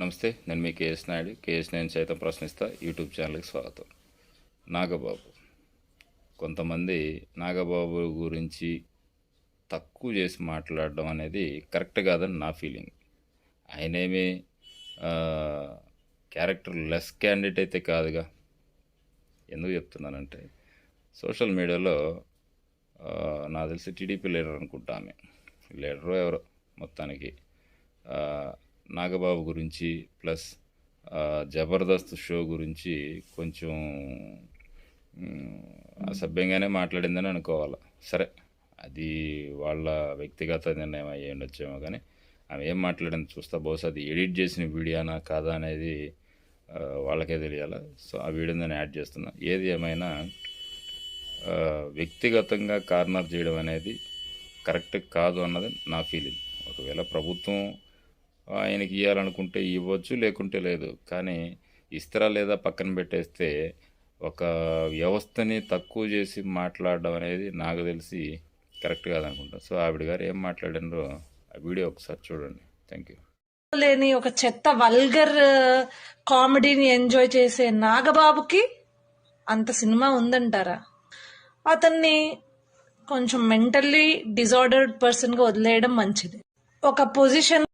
నమస్తే నేను మీ KS Naidu. KS నేను సైతం ప్రశ్నిస్తా. యూట్యూబ్ ఛానల్కి స్వాగతం. నాగబాబు. కొంతమంది నాగబాబు గురించి తక్కువ చేసి మాట్లాడడం అనేది కరెక్ట్ కాదని నా ఫీలింగ్. ఆయనేమి క్యారెక్టర్ లెస్ క్యాండిడేట్ అయితే కాదుగా? ఎందుకు చెప్తున్నానంటే సోషల్ మీడియాలో నాకు తెలిసి టీడీపీ లీడర్ అనుకుంటా ఆమె. లీడరు ఎవరో మొత్తానికి. నాగబాబు గురించి ప్లస్ జబర్దస్త్ షో గురించి కొంచెం అసభ్యంగానే మాట్లాడిందని అనుకోవాలి. సరే అది వాళ్ళ వ్యక్తిగత నిర్ణయం అయ్యి ఉండొచ్చేమో కానీ ఆమె ఏం మాట్లాడింది చూస్తా. బహుశా అది ఎడిట్ చేసిన వీడియోనా కాదా అనేది వాళ్ళకే తెలియాలి. సో ఆ వీడియో నేను యాడ్ చేస్తున్నా. ఏది ఏమైనా వ్యక్తిగతంగా కార్నర్ చేయడం అనేది కరెక్ట్ కాదు అన్నది నా ఫీలింగ్. ఒకవేళ ప్రభుత్వం ఆయనకి ఇవ్వాలనుకుంటే ఇవ్వచ్చు లేకుంటే లేదు. కానీ ఇస్తారా లేదా పక్కన పెట్టేస్తే ఒక వ్యవస్థని తక్కువ చేసి మాట్లాడడం అనేది నాకు తెలిసి కరెక్ట్ కాదనుకుంటా. సో ఆవిడ గారు ఏం మాట్లాడినో ఆ వీడియో ఒకసారి చూడండి. Thank you. లేని ఒక చెత్త వల్గర్ కామెడీని ఎంజాయ్ చేసే నాగబాబుకి అంత సినిమా ఉందంటారా? అతన్ని కొంచెం మెంటల్లీ డిజార్డర్డ్ పర్సన్గా వదిలేయడం మంచిది. ఒక పొజిషన్